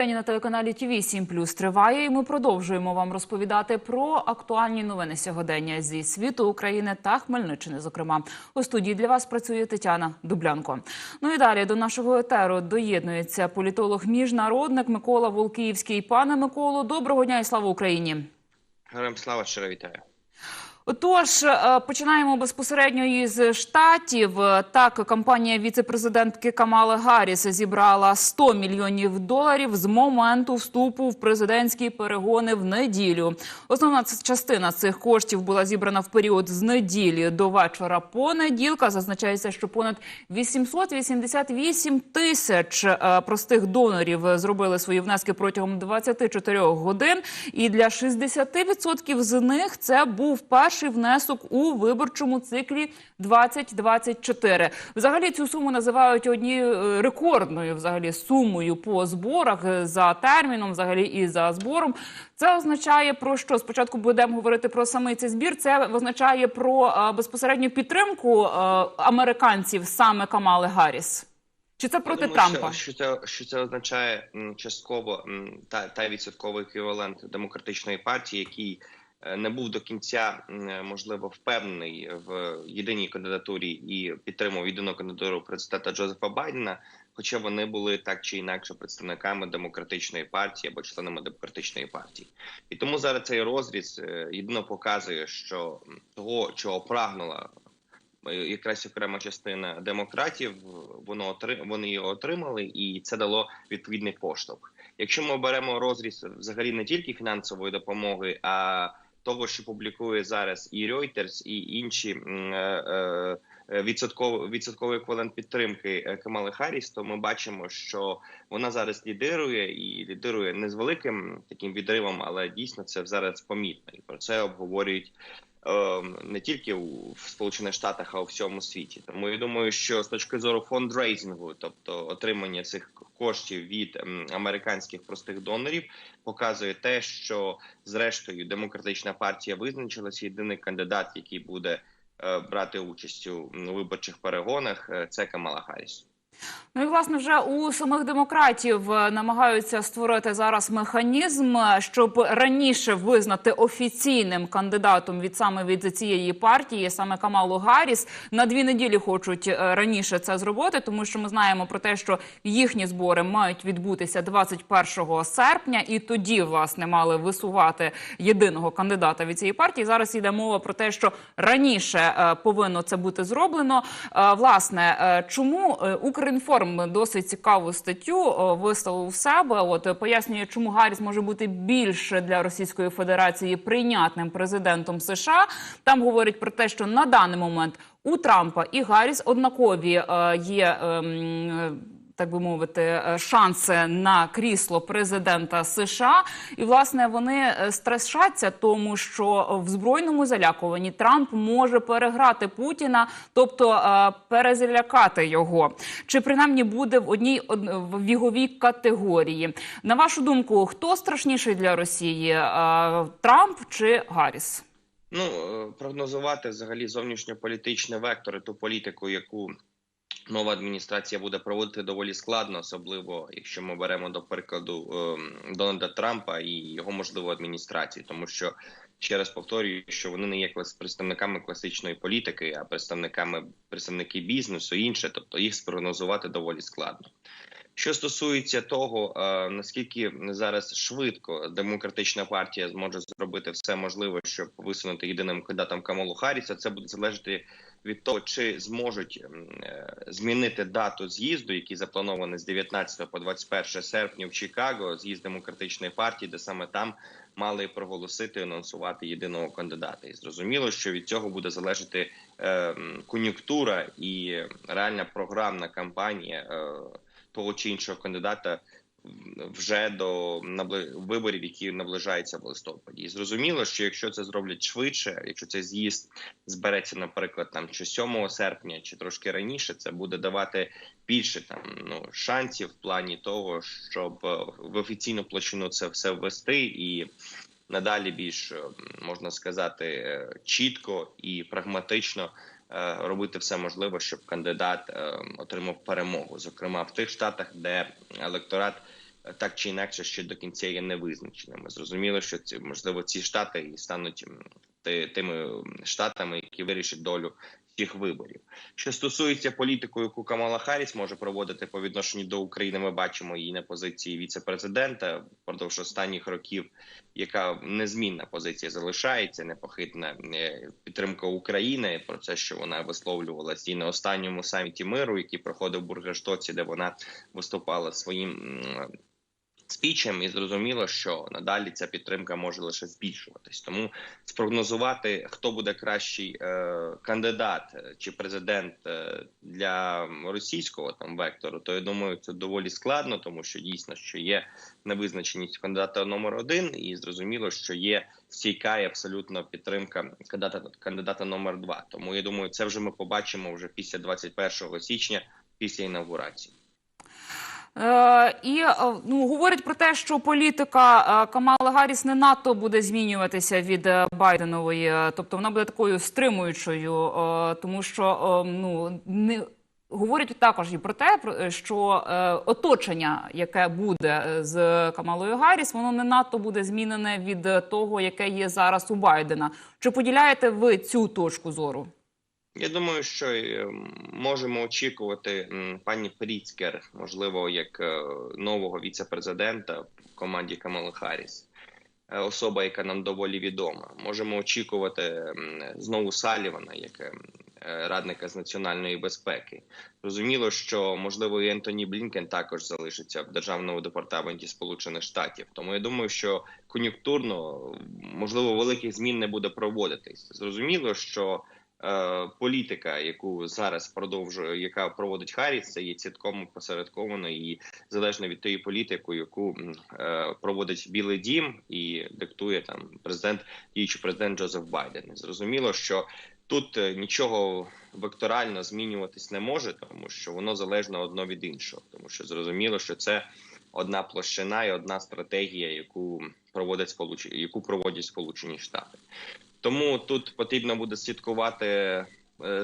На телеканалі ТВ 7 Плюс триває, і ми продовжуємо вам розповідати про актуальні новини сьогодення зі світу України та Хмельниччини. Зокрема, у студії для вас працює Тетяна Дублянко. Ну і далі до нашого етеру доєднується політолог міжнародник Микола Волкіївський. Пане Миколо, доброго дня і слава Україні. Героям слава щиро вітаю. Отож, е, починаємо безпосередньо із штатів. Так, компанія віцепрезидентки Камали Гарріс зібрала 100 мільйонів доларів з моменту вступу в президентські перегони в неділю. Основна частина цих коштів була зібрана в період з неділі до вечора понеділка. Зазначається, що понад 888 тисяч е, простих донорів зробили свої внески протягом 24 годин. І для 60% з них це був перший внесок у виборчому циклі 2024. Взагалі цю суму називають однією рекордною взагалі сумою по зборах е, за терміном, взагалі і за збором. Це означає про що? Спочатку будемо говорити про самий цей збір. Це означає про е, безпосередню підтримку е, американців саме Камали Гарріс. Чи це проти думаю, Трампа? Що, що це що це означає частково та, та відсотковий еквівалент демократичної партії, який е, не був до кінця можливо впевнений в єдиній кандидатурі і підтримав єдину кандидатуру президента Джозефа Байдена. Хоча вони були так чи інакше представниками демократичної партії або членами демократичної партії, і тому зараз цей розріз е, єдино показує, що того, чого прагнула е, якраз окрема частина демократів, воно вони його отримали, і це дало відповідний поштовх. Якщо ми беремо розріз взагалі не тільки фінансової допомоги, а того, що публікує зараз і Reuters, і інші м, е, е, відсотковий відсотковий еквівалент підтримки е, Камали Харріс, то ми бачимо, що вона зараз лідирує і лідирує не з великим таким відривом, але дійсно це зараз помітно. І про це обговорюють е, не тільки в Сполучених Штатах, а у всьому світі. Тому я думаю, що з точки зору фондрейзингу, тобто отримання цих коштів від американських простих донорів, показує те, що зрештою демократична партія визначилася. Єдиний кандидат, який буде е, брати участь у виборчих перегонах, е, це Камала Харріс. Ну і власне вже у самих демократів е, намагаються створити зараз механізм, е, щоб раніше визнати офіційним кандидатом від саме від цієї партії, саме Камалу Гарріс. На дві неділі хочуть е, раніше це зробити, тому що ми знаємо про те, що їхні збори мають відбутися 21 серпня, і тоді власне мали висувати єдиного кандидата від цієї партії. Зараз йде мова про те, що раніше повинно це бути зроблено. Власне, чому е, Укрінформ досить цікаву статтю е, виставив в себе? От е, пояснює, чому Гарріс може бути більше для Російської Федерації прийнятним президентом США. Там говорять про те, що на даний момент у Трампа і Гарріс однакові е, є. е, так би мовити, е, шанси на крісло президента США, і власне вони е, страшаться, тому що в збройному залякуванні Трамп може переграти Путіна, тобто е, перезалякати його, чи принаймні буде в одній од- в віговій категорії. На вашу думку, хто страшніший для Росії? Трамп чи Гарріс? Ну прогнозувати взагалі зовнішньополітичні вектори, ту політику, яку нова адміністрація буде проводити доволі складно, особливо якщо ми беремо до прикладу ем, Дональда Трампа і його можливу адміністрацію, тому що ще раз повторюю, що вони не є представниками класичної політики, а представниками представники бізнесу і інше, тобто їх спрогнозувати доволі складно. Що стосується того, е, наскільки зараз швидко демократична партія зможе зробити все можливе, щоб висунути єдиним кандидатом Камалу Харріса, це буде залежати від того, чи зможуть е, змінити дату з'їзду, який запланований з 19 по 21 серпня в Чикаго, з'їзд демократичної партії, де саме там мали проголосити анонсувати єдиного кандидата. І зрозуміло, що від цього буде залежати е, кон'юнктура і реальна програмна кампанія. Е, того чи іншого кандидата вже до виборів, які наближаються в листопаді. І зрозуміло, що якщо це зроблять швидше, якщо цей з'їзд збереться, наприклад, там чи 7 серпня, чи трошки раніше, це буде давати більше там ну шансів в плані того, щоб е, в офіційну площину це все ввести і. Надалі більш е, можна сказати е, чітко і прагматично робити все можливе, щоб кандидат е, отримав перемогу, зокрема в тих штатах, де електорат е, так чи інакше ще до кінця є невизначеними. Зрозуміло, що ці можливо ці штати і стануть тими штатами, які вирішать долю всіх виборів. Що стосується політики, яку Камала Харріс може проводити по відношенню до України, ми бачимо її на позиції віце-президента впродовж останніх років, яка незмінна позиція залишається, непохитна е, підтримка України про це, що вона висловлювалася і на останньому саміті миру, який проходив в Бургештоці, де вона виступала своїм спічем, і зрозуміло, що надалі ця підтримка може лише збільшуватись. Тому спрогнозувати, хто буде кращий е, кандидат е, чи президент е, для російського там вектору, то я думаю, це доволі складно, тому що дійсно що є невизначеність кандидата номер один, і зрозуміло, що є стійка абсолютно підтримка кандидата кандидата номер два. Тому я думаю, це вже ми побачимо вже після 21 січня, після інаугурації. Е, і е, ну говорять про те, що політика е, Камали Гарріс не надто буде змінюватися від Байденової, тобто вона буде такою стримуючою, тому що ну не. Говорять також і про те, що оточення, яке буде з Камалою Гарріс, воно не надто буде змінене від того, яке є зараз у Байдена. Чи поділяєте ви цю точку зору? Я думаю, що е, можемо очікувати пані Пріцкер, можливо, як е, нового віце-президента в команді Камали Харріс. Е, Особа, яка нам доволі відома. Можемо очікувати знову Салівана, як радника з національної безпеки. Зрозуміло, що можливо і Ентоні Блінкен також залишиться в державному департаменті Сполучених Штатів. Тому я думаю, що кон'юнктурно можливо великих змін не буде проводитись. Зрозуміло, що політика, яку зараз продовжує, яка проводить Харріс, це є цілком посередковано і залежно від тієї політики, яку е, проводить Білий Дім і диктує там президент, діючий президент Джозеф Байден. Зрозуміло, що тут е, нічого векторально змінюватись не може, тому що воно залежно одно від іншого, тому що зрозуміло, що це одна площина і одна стратегія, яку проводять сполучені, яку проводять Сполучені Штати. Тому тут потрібно буде слідкувати е,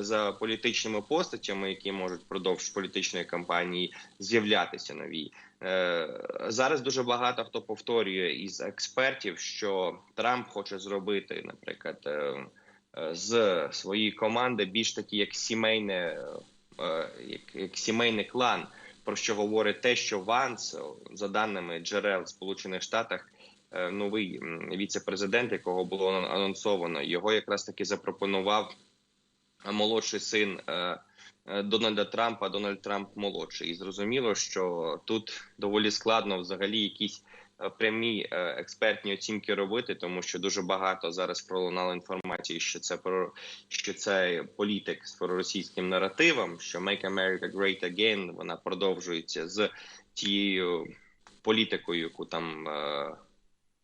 за політичними постатями, які можуть впродовж політичної кампанії з'являтися нові. Е, Зараз дуже багато хто повторює із експертів, що Трамп хоче зробити, наприклад, е, з своєї команди більш такі, як сімейне, як, як сімейний клан. Про що говорить те, що Ванс, за даними джерел Сполучених Штатах, новий віце-президент, якого було анонсовано, його якраз таки запропонував молодший син е, е, Дональда Трампа, Дональд Трамп молодший. І зрозуміло, що тут доволі складно взагалі якісь е, прямі е, експертні оцінки робити, тому що дуже багато зараз пролунало інформації, що це про що це політик з проросійським наративом, що «Make America Great Again» вона продовжується з тією політикою, яку там.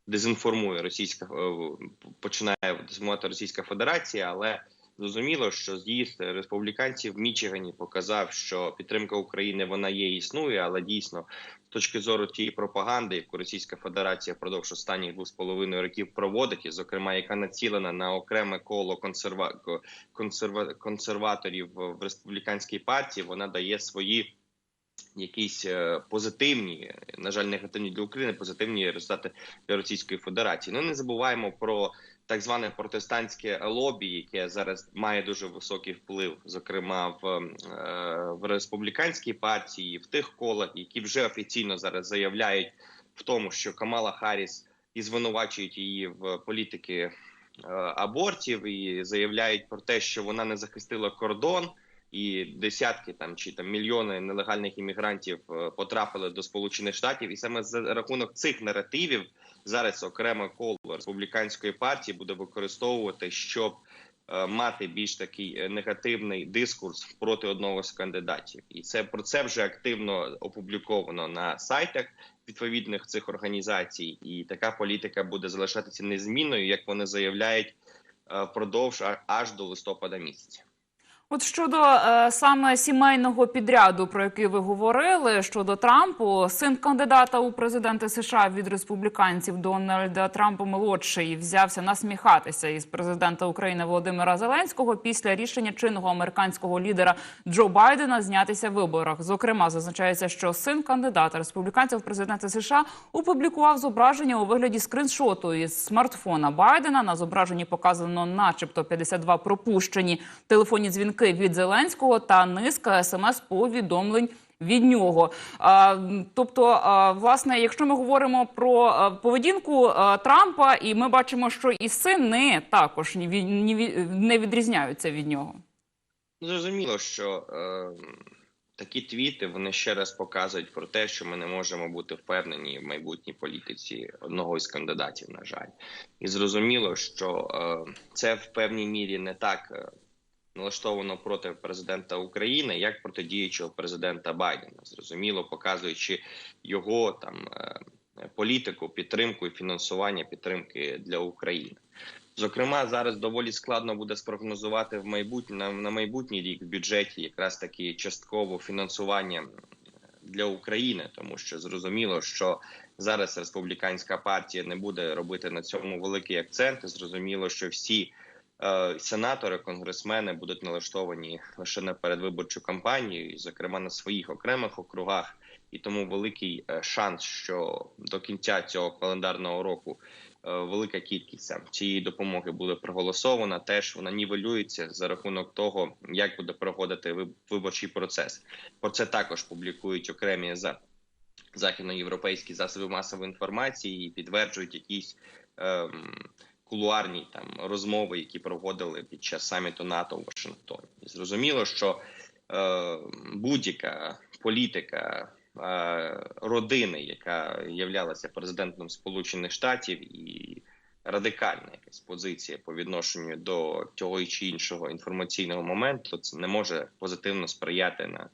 Дезінформує російська е, починає дезінформувати Російська Федерація, але зрозуміло, що з'їзд республіканців в Мічигані показав, що підтримка України вона є існує, але дійсно з точки зору тієї пропаганди, яку Російська Федерація впродовж останніх двох з половиною років проводить, і зокрема яка націлена на окреме коло консерва... консерва... консерваторів в республіканській партії, вона дає свої. Якісь е, позитивні, на жаль, негативні для України, позитивні результати для Російської Федерації. Ну не забуваємо про так зване протестантське лобі, яке зараз має дуже високий вплив, зокрема в, е, в республіканській партії, в тих колах, які вже офіційно зараз заявляють в тому, що Камала Харріс і звинувачують її в політики е, абортів, і заявляють про те, що вона не захистила кордон. І десятки там чи там мільйони нелегальних іммігрантів е, потрапили до Сполучених Штатів, і саме за рахунок цих наративів зараз окреме коло республіканської партії буде використовувати, щоб е, мати більш такий е, негативний дискурс проти одного з кандидатів, і це про це вже активно опубліковано на сайтах відповідних цих організацій, і така політика буде залишатися незмінною, як вони заявляють впродовж аж до листопада місяця. От щодо е, саме сімейного підряду, про який ви говорили, щодо Трампу, син кандидата у президенти США від республіканців Дональда Трампа молодший взявся насміхатися із президента України Володимира Зеленського після рішення чинного американського лідера Джо Байдена знятися в виборах. Зокрема, зазначається, що син кандидата республіканців в президенти США опублікував зображення у вигляді скриншоту із смартфона Байдена. На зображенні показано, начебто, 52 пропущені телефонні дзвінки від Зеленського та низка смс-повідомлень. Від нього, тобто, власне, якщо ми говоримо про поведінку Трампа, і ми бачимо, що і сини також не відрізняються від нього. Зрозуміло, що е, такі твіти вони ще раз показують про те, що ми не можемо бути впевнені в майбутній політиці одного із кандидатів, на жаль, і зрозуміло, що е, це в певній мірі не так е, налаштовано проти президента України, як проти діючого президента Байдена. Зрозуміло, показуючи його там е, політику, підтримку і фінансування підтримки для України. Зокрема, зараз доволі складно буде спрогнозувати в майбутнє на, на майбутній рік в бюджеті якраз таки частково фінансування для України, тому що зрозуміло, що зараз республіканська партія не буде робити на цьому великий акцент. Зрозуміло, що всі сенатори, конгресмени будуть налаштовані лише на передвиборчу кампанію, і, зокрема на своїх окремих округах. І тому великий е, шанс, що до кінця цього календарного року е, велика кількість цієї допомоги буде проголосована. Теж вона нівелюється за рахунок того, як буде проходити виб- виборчий процес. Про це також публікують окремі за західноєвропейські засоби масової інформації і підтверджують якісь ем, кулуарні там розмови, які проводили під час саміту НАТО у Вашингтоні. І зрозуміло, що е, будь-яка політика е, родини, яка являлася президентом Сполучених Штатів, і радикальна якась позиція по відношенню до того чи іншого інформаційного моменту, це не може позитивно сприяти на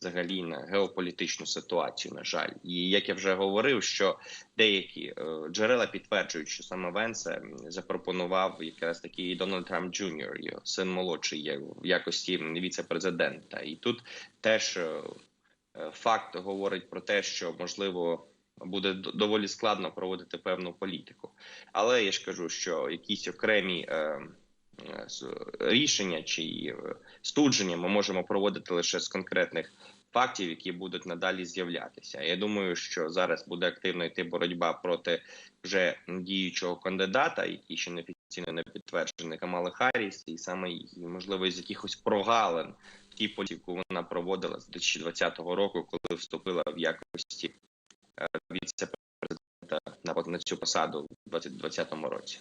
взагалі на геополітичну ситуацію. На жаль, і як я вже говорив, що деякі е, джерела підтверджують, що саме Венсе запропонував якраз такий Дональд Трамп Джуніор, син молодший, є в якості віце-президента, і тут теж е, е, факт говорить про те, що можливо. Буде доволі складно проводити певну політику, але я ж кажу, що якісь окремі е, рішення чи е, студження ми можемо проводити лише з конкретних фактів, які будуть надалі з'являтися. Я думаю, що зараз буде активно йти боротьба проти вже діючого кандидата, який ще не офіційно не підтверджений Камали Харріс, і саме можливо з якихось прогалин в тій політиці, вона проводила з 2020 року, коли вступила в якості е, віце-президента на цю посаду у 2020 році.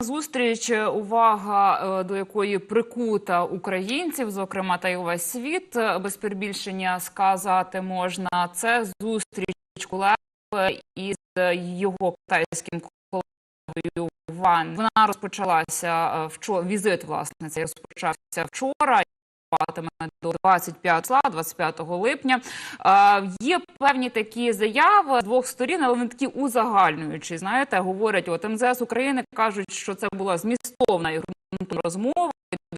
Зустріч, увага е, до якої прикута українців, зокрема та й увесь світ, е, без перебільшення сказати можна. Це зустріч Кулеби із його китайським колегою Ван. Вона розпочалася вчора. Візит власне цей розпочався вчора. Триватиме до 25 числа, 25 липня. Е, є певні такі заяви з двох сторін, але вони такі узагальнюючі. Знаєте, говорять, от МЗС України кажуть, що це була змістовна і ґрунтовна розмова.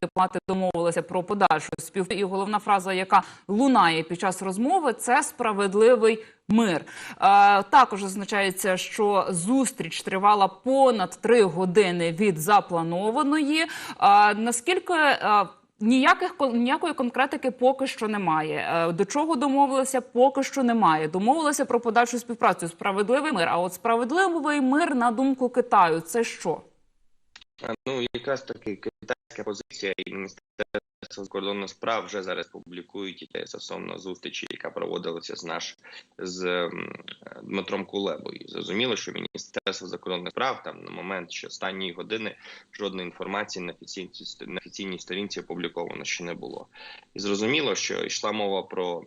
Дипломати домовилися про подальшу співпрацю. І головна фраза, яка лунає під час розмови, це справедливий мир. Е, також зазначається, що зустріч тривала понад три години від запланованої. Е, наскільки е, Ніяких ніякої конкретики поки що немає. Е, До чого домовилися, поки що немає. Домовилися про подальшу співпрацю. Справедливий мир. А от справедливий мир на думку Китаю, це що? Ну, якраз таки китайська позиція і Міністерство закордонних справ вже зараз публікують те стосовно зустрічі, яка проводилася з наш з Дмитром Кулебою. Зрозуміло, що Міністерство закордонних справ там на момент що останньої години жодної інформації на офіційній на офіційній сторінці опубліковано ще не було. І зрозуміло, що йшла мова про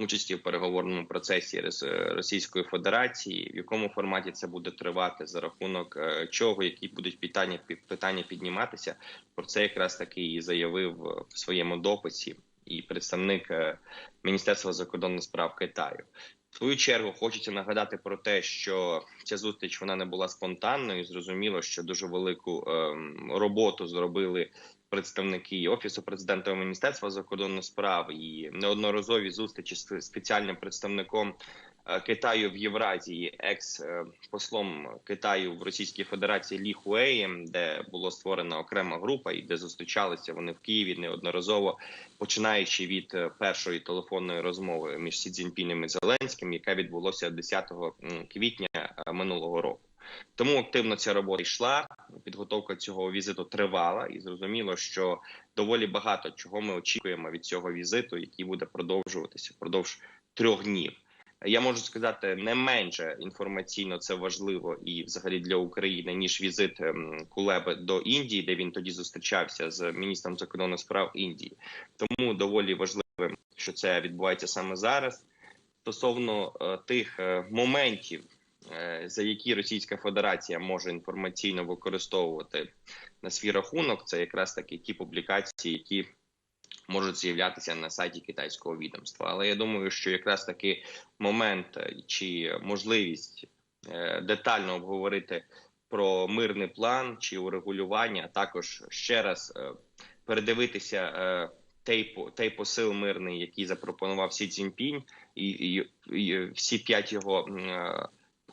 участі в переговорному процесі Рос- Російської Федерації, в якому форматі це буде тривати, за рахунок е, чого, які будуть питання питання підніматися. Про це якраз таки і заявив е, в своєму дописі і представник е, Міністерства закордонних справ Китаю. В свою чергу хочеться нагадати про те, що ця зустріч вона не була спонтанною. Зрозуміло, що дуже велику ем, роботу зробили представники офісу президента міністерства закордонних справ і неодноразові зустрічі з спеціальним представником е, Китаю в Євразії, екс послом Китаю в Російській Федерації Лі Хуеєм, де була створена окрема група, і де зустрічалися вони в Києві неодноразово, починаючи від е, першої телефонної розмови між Сі Цзіньпінем і Зеленським, яка відбулася 10 квітня е, минулого року. Тому активно ця робота йшла. Підготовка цього візиту тривала, і зрозуміло, що доволі багато чого ми очікуємо від цього візиту, який буде продовжуватися впродовж трьох днів. Я можу сказати, не менше інформаційно це важливо і взагалі для України ніж візит ем, Кулеби до Індії, де він тоді зустрічався з міністром закордонних справ Індії. Тому доволі важливим, що це відбувається саме зараз. Стосовно е, тих е, моментів, за які Російська Федерація може інформаційно використовувати на свій рахунок, це якраз таки ті публікації, які можуть з'являтися на сайті китайського відомства. Але я думаю, що якраз таки момент е, чи можливість е, детально обговорити про мирний план чи урегулювання, а також ще раз е, передивитися е, той, по- той посил мирний, який запропонував Сі Цзіньпінь, і, і, і всі п'ять його е,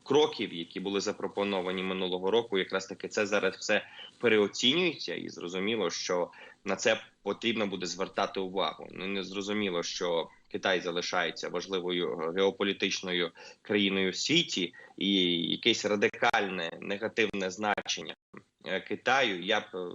кроків, які були запропоновані минулого року, якраз таки це зараз все переоцінюється, і зрозуміло, що на це потрібно буде звертати увагу. Ну не зрозуміло, що Китай залишається важливою геополітичною країною в світі, і якесь радикальне негативне значення е, Китаю я б е,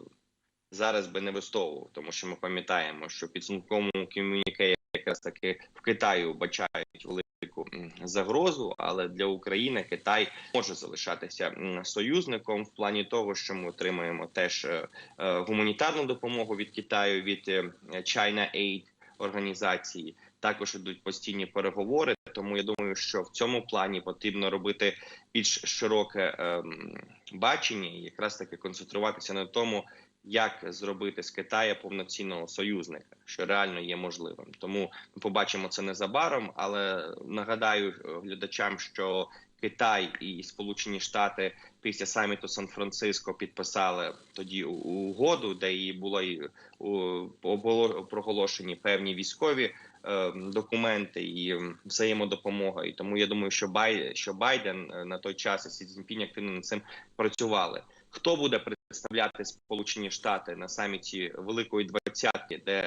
зараз би не вистовував, тому що ми пам'ятаємо, що підсумковому комюніке якраз таки в Китаю бачають велику загрозу, але для України Китай може залишатися союзником в плані того, що ми отримаємо теж е, е, гуманітарну допомогу від Китаю від е, China Aid організації. Також ідуть постійні переговори. Тому я думаю, що в цьому плані потрібно робити більш широке ем, бачення, і якраз таки концентруватися на тому, як зробити з Китая повноцінного союзника, що реально є можливим. Тому ми побачимо це незабаром. Але нагадаю е, глядачам, що Китай і Сполучені Штати після саміту Сан-Франциско підписали тоді угоду, де і було проголошені певні військові е, документи і взаємодопомога. І тому я думаю, що Бай, що Байден е, на той час і Сі Цзіньпінь активно над цим працювали. Хто буде представляти Сполучені Штати на саміті Великої Двадцятки, де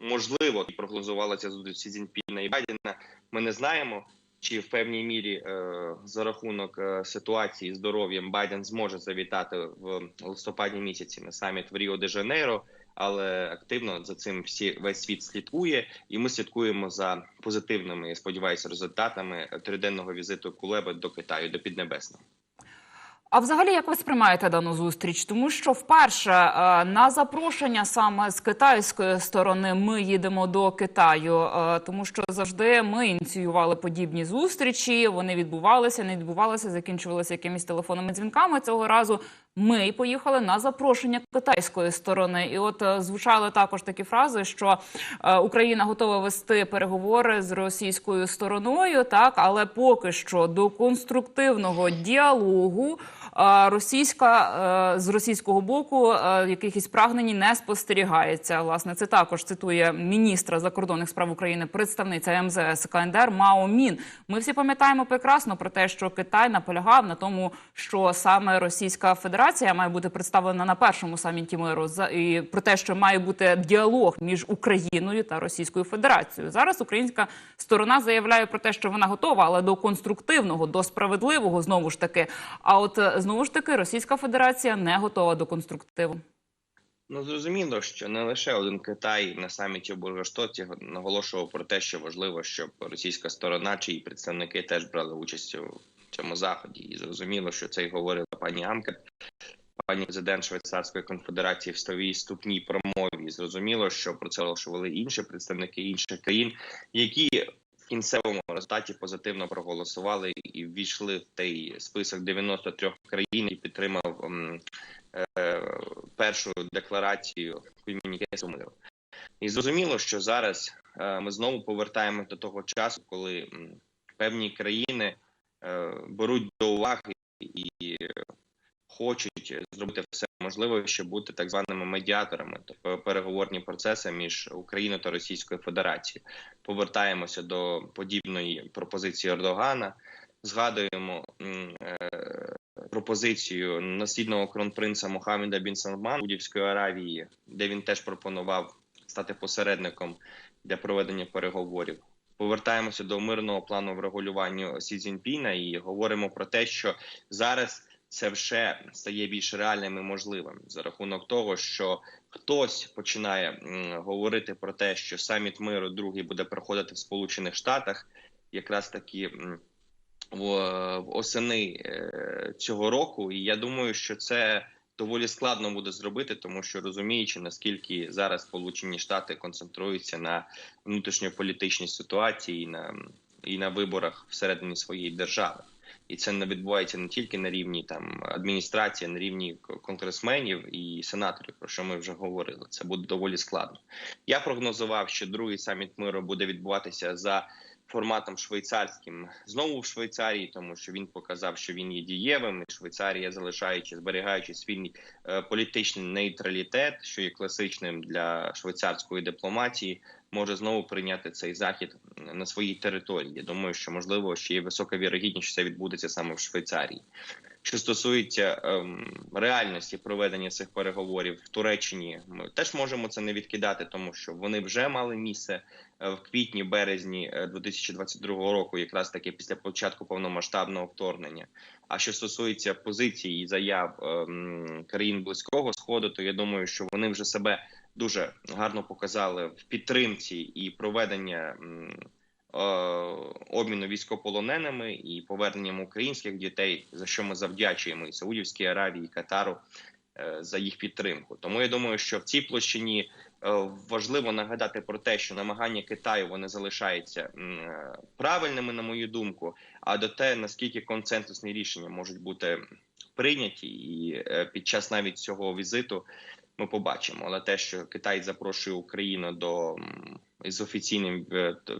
можливо прогнозувалася Сі Цзіньпіна і Байдена, ми не знаємо. Чи в певній мірі е, за рахунок е, ситуації з здоров'ям Байден зможе завітати в листопаді місяці на саміт в Ріо де Жанейро, але активно за цим всі весь світ слідкує, і ми слідкуємо за позитивними, я сподіваюся, результатами триденного візиту Кулеби до Китаю до Піднебесного. А взагалі, як ви сприймаєте дану зустріч? Тому що вперше е, на запрошення саме з китайської сторони ми їдемо до Китаю, е, тому що завжди ми ініціювали подібні зустрічі. Вони відбувалися, не відбувалися, закінчувалися якимись телефонними дзвінками. Цього разу ми поїхали на запрошення китайської сторони. І от е, звучали також такі фрази, що Україна готова вести переговори з російською стороною, так але поки що до конструктивного діалогу. Російська е, з російського боку е, якихось прагнень не спостерігається. Власне, це також цитує міністра закордонних справ України, представниця МЗС КНДР Мао Мін. Ми всі пам'ятаємо прекрасно про те, що Китай наполягав на тому, що саме Російська Федерація має бути представлена на першому саміті миру і про те, що має бути діалог між Україною та Російською Федерацією. Зараз українська сторона заявляє про те, що вона готова, але до конструктивного, до справедливого знову ж таки. А от е, знову ж таки Російська Федерація не готова до конструктиву. Ну зрозуміло, що не лише один Китай на саміті в Бургаштоті наголошував про те, що важливо, щоб російська сторона чи її представники теж брали участь у цьому заході. І зрозуміло, що це й говорила пані Амкет, пані президент Швейцарської конфедерації в стовій ступній промові. І зрозуміло, що про це оголошували інші представники інших країн, які кінцевому результаті позитивно проголосували і ввійшли в той список 93 країн, і підтримав е, першу декларацію ком'юніке миру. І зрозуміло, що зараз е, ми знову повертаємося до того часу, коли певні країни е, беруть до уваги і хочуть зробити все можливе, щоб бути так званими медіаторами, тобто переговорні процеси між Україною та Російською Федерацією. Повертаємося до подібної пропозиції Ердогана. Згадуємо е, пропозицію наслідного кронпринца Мохаммеда бін Салман Саудівської Аравії, де він теж пропонував стати посередником для проведення переговорів. Повертаємося до мирного плану врегулювання Сі Цзіньпіна і говоримо про те, що зараз це вже стає більш реальним і можливим за рахунок того, що хтось починає говорити про те, що саміт миру другий буде проходити в Сполучених Штатах, якраз таки в, осени е, цього року. І я думаю, що це доволі складно буде зробити, тому що розуміючи наскільки зараз Сполучені Штати концентруються на внутрішньополітичній ситуації і на і на виборах всередині своєї держави. І це не відбувається не тільки на рівні там адміністрації, на рівні конгресменів і сенаторів, про що ми вже говорили. Це буде доволі складно. Я прогнозував, що другий саміт миру буде відбуватися за форматом швейцарським знову в Швейцарії, тому що він показав, що він є дієвим. і Швейцарія, залишаючи, зберігаючи свій е, політичний нейтралітет, що є класичним для швейцарської дипломатії, може знову прийняти цей захід на своїй території. Я думаю, що можливо ще є висока вірогідність, що це відбудеться саме в Швейцарії. Що стосується ем, реальності проведення цих переговорів в Туреччині, ми теж можемо це не відкидати, тому що вони вже мали місце е, в квітні-березні е, 2022 року, якраз таки після початку повномасштабного вторгнення. А що стосується позицій і заяв ем, країн близького сходу, то я думаю, що вони вже себе дуже гарно показали в підтримці і проведення. е, Обміну військополоненими і поверненням українських дітей, за що ми завдячуємо і Саудівській Аравії, і Катару е, за їх підтримку. Тому я думаю, що в цій площині е, важливо нагадати про те, що намагання Китаю вони залишаються правильними, на мою думку. А до те, наскільки консенсусні рішення можуть бути прийняті, і під час навіть цього візиту ми побачимо. Але те, що Китай запрошує Україну до з офіційним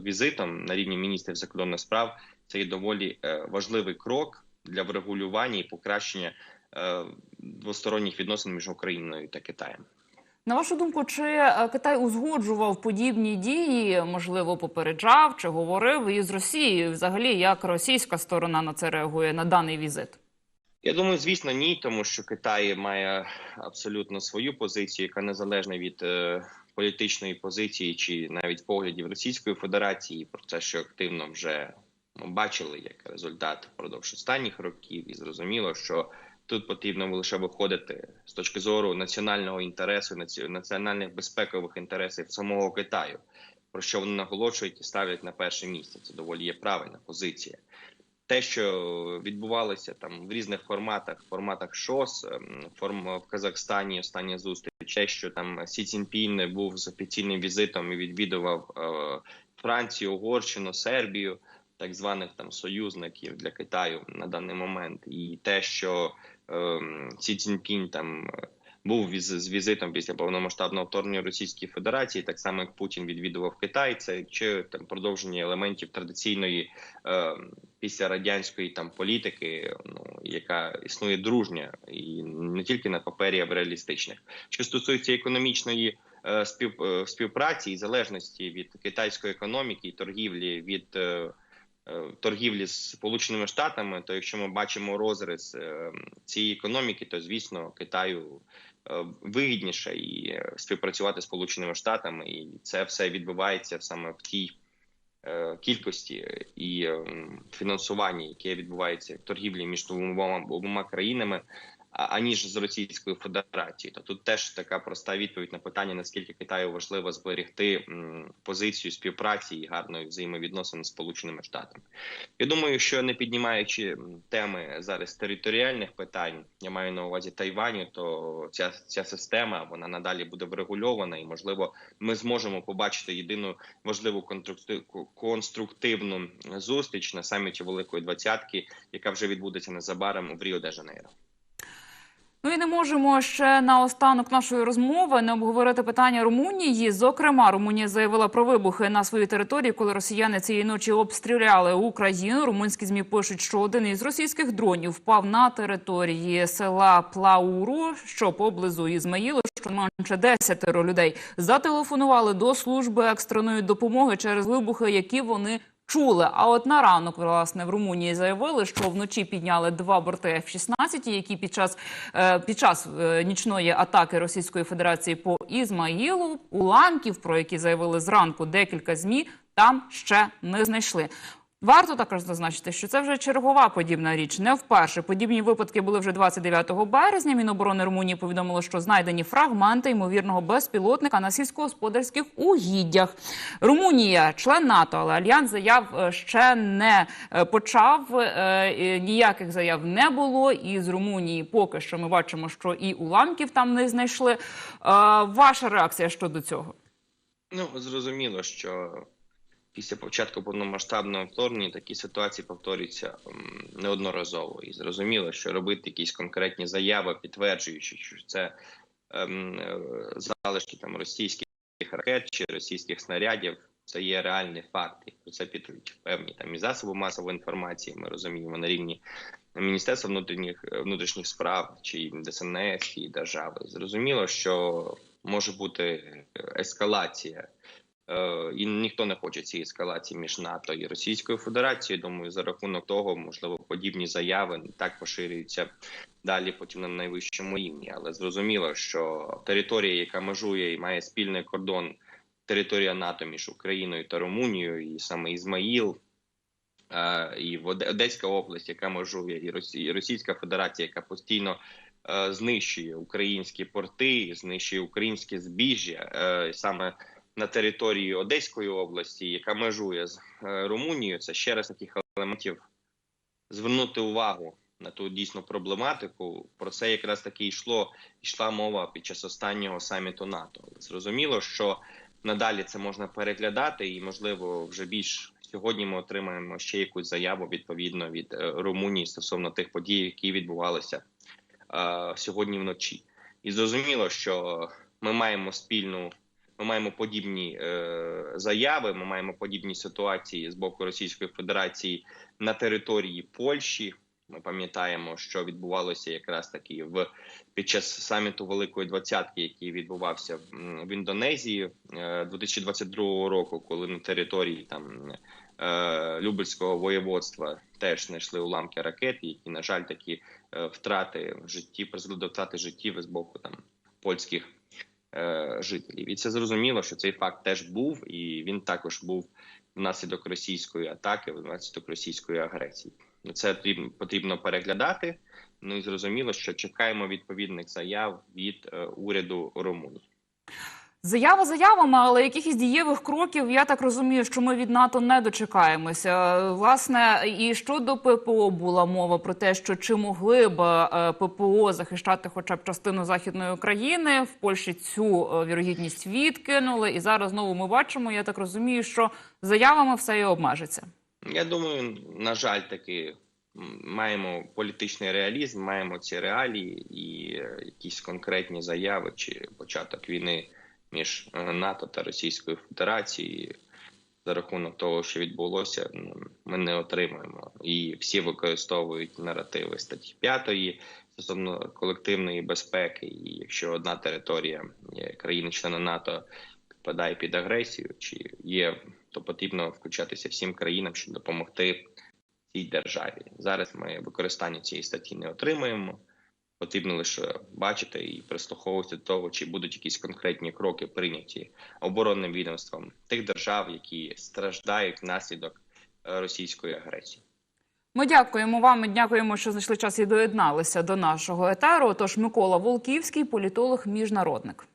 візитом на рівні міністрів закордонних справ, це є доволі е, важливий крок для врегулювання і покращення е, двосторонніх відносин між Україною та Китаєм. На вашу думку, чи е, Китай узгоджував подібні дії, можливо, попереджав чи говорив із Росією? Взагалі, як російська сторона на це реагує на даний візит? Я думаю, звісно, ні, тому що Китай має абсолютно свою позицію, яка незалежна від е, політичної позиції чи навіть поглядів Російської Федерації. Про це що активно вже ми бачили як результат впродовж останніх років, і зрозуміло, що тут потрібно лише виходити з точки зору національного інтересу, наці- національних безпекових інтересів самого Китаю, про що вони наголошують і ставлять на перше місце. Це доволі є правильна позиція те, що відбувалося там в різних форматах, форматах ШОС, ем, форм в Казахстані остання зустріч, те, що там Сі Цінпін був з офіційним візитом і відвідував е, Францію, Угорщину, Сербію, так званих там союзників для Китаю на даний момент, і те, що е, Сі Цінпін там. Був віз з візитом після повномасштабного вторгнення Російської Федерації, так само як Путін відвідував Китай. Це чи там продовження елементів традиційної е, після радянської там політики, ну яка існує дружня і не тільки на папері, а в реалістичних. Що стосується економічної е, спів, е, співпраці і залежності від китайської економіки і торгівлі від е, е, торгівлі з Сполученими Штатами, то якщо ми бачимо розріз е, цієї економіки, то звісно Китаю вигідніше і е, співпрацювати з Сполученими Штатами, і це все відбувається саме в тій е, кількості і е, фінансуванні, яке відбувається в торгівлі між двома обома країнами, аніж з Російською Федерацією. То тут теж така проста відповідь на питання, наскільки Китаю важливо зберегти позицію співпраці і гарної взаємовідносин з Сполученими Штатами. Я думаю, що не піднімаючи теми зараз територіальних питань, я маю на увазі Тайваню, то ця, ця система вона надалі буде врегульована, і можливо, ми зможемо побачити єдину важливу конструктив- конструктивну зустріч на саміті Великої Двадцятки, яка вже відбудеться незабаром в Ріо де Жанейро. Ну і не можемо ще на останок нашої розмови не обговорити питання Румунії. Зокрема, Румунія заявила про вибухи на своїй території, коли росіяни цієї ночі обстріляли Україну. Румунські змі пишуть, що один із російських дронів впав на території села Плауру, що поблизу Ізмаїлу. Що менше десятеро людей зателефонували до служби екстреної допомоги через вибухи, які вони чули. А от на ранок, власне, в Румунії заявили, що вночі підняли два борти F-16, які під час е, під час е, нічної атаки Російської Федерації по Ізмаїлу уламків, про які заявили зранку декілька змі, там ще не знайшли. Варто також зазначити, що це вже чергова подібна річ. Не вперше подібні випадки були вже 29 березня. Міноборони Румунії повідомило, що знайдені фрагменти ймовірного безпілотника на сільськогосподарських угіддях. Румунія, член НАТО, але альянс заяв е, ще не е, почав. Е, Ніяких заяв не було. І з Румунії поки що ми бачимо, що і уламків там не знайшли. Ваша реакція щодо цього? Ну, зрозуміло, що після початку повномасштабного вторгнення такі ситуації повторюються неодноразово. І зрозуміло, що робити якісь конкретні заяви, підтверджуючи, що це ем, залишки там російських ракет чи російських снарядів, це є реальний факт. І про це підтримують певні там і засоби масової інформації. Ми розуміємо на рівні Міністерства внутрішніх внутрішніх справ чи ДСНС і держави. Зрозуміло, що може бути ескалація. Е, І ніхто не хоче цієї ескалації між НАТО і Російською Федерацією. Думаю, за рахунок того, можливо, подібні заяви не так поширюються далі, потім на найвищому рівні. Але зрозуміло, що територія, яка межує і має спільний кордон, територія НАТО між Україною та Румунією, і саме Ізмаїл. е, І Одеська область, яка межує, і Росі- Російська Федерація, яка постійно е, знищує українські порти, знищує українське збіжжя, саме на території Одеської області, яка межує з е, Румунією, це ще раз таких елементів звернути увагу на ту дійсну проблематику. Про це якраз таки йшло йшла мова під час останнього саміту НАТО. Зрозуміло, що надалі це можна переглядати, і можливо вже більш сьогодні ми отримаємо ще якусь заяву відповідно від е, Румунії стосовно тих подій, які відбувалися е, сьогодні вночі. І зрозуміло, що ми маємо спільну ми маємо подібні е, заяви. Ми маємо подібні ситуації з боку Російської Федерації на території Польщі. Ми пам'ятаємо, що відбувалося якраз таки в під час саміту Великої Двадцятки, який відбувався в, Індонезії е, 2022 року, коли на території там е, Любельського воєводства теж знайшли уламки ракет, які на жаль такі е, втрати в житті призвели до втрати життів з боку там польських е, жителів. І це зрозуміло, що цей факт теж був, і він також був внаслідок російської атаки, внаслідок російської агресії. Це потрібно переглядати. Ну і зрозуміло, що чекаємо відповідних заяв від е, уряду Румунії. Заява заявами, але якихось дієвих кроків я так розумію, що ми від НАТО не дочекаємося. Власне, і щодо ППО була мова про те, що чи могли б е, ППО захищати хоча б частину західної України в Польщі цю е, вірогідність відкинули. І зараз знову ми бачимо. Я так розумію, що заявами все і обмежиться. Я думаю, на жаль, таки маємо політичний реалізм, маємо ці реалії і е, якісь конкретні заяви чи початок війни між е, НАТО та Російською Федерацією. За рахунок того, що відбулося, ми не отримуємо. І всі використовують наративи статті 5 стосовно колективної безпеки. І якщо одна територія країни-члена НАТО підпадає під агресію, чи є, то потрібно включатися всім країнам, щоб допомогти цій державі. Зараз ми використання цієї статті не отримуємо. Потрібно лише бачити і прислуховуватися до того, чи будуть якісь конкретні кроки прийняті оборонним відомством тих держав, які страждають внаслідок е, російської агресії. Ми дякуємо вам. і Дякуємо, що знайшли час і доєдналися до нашого етеру. Тож Микола Волківський, політолог, міжнародник.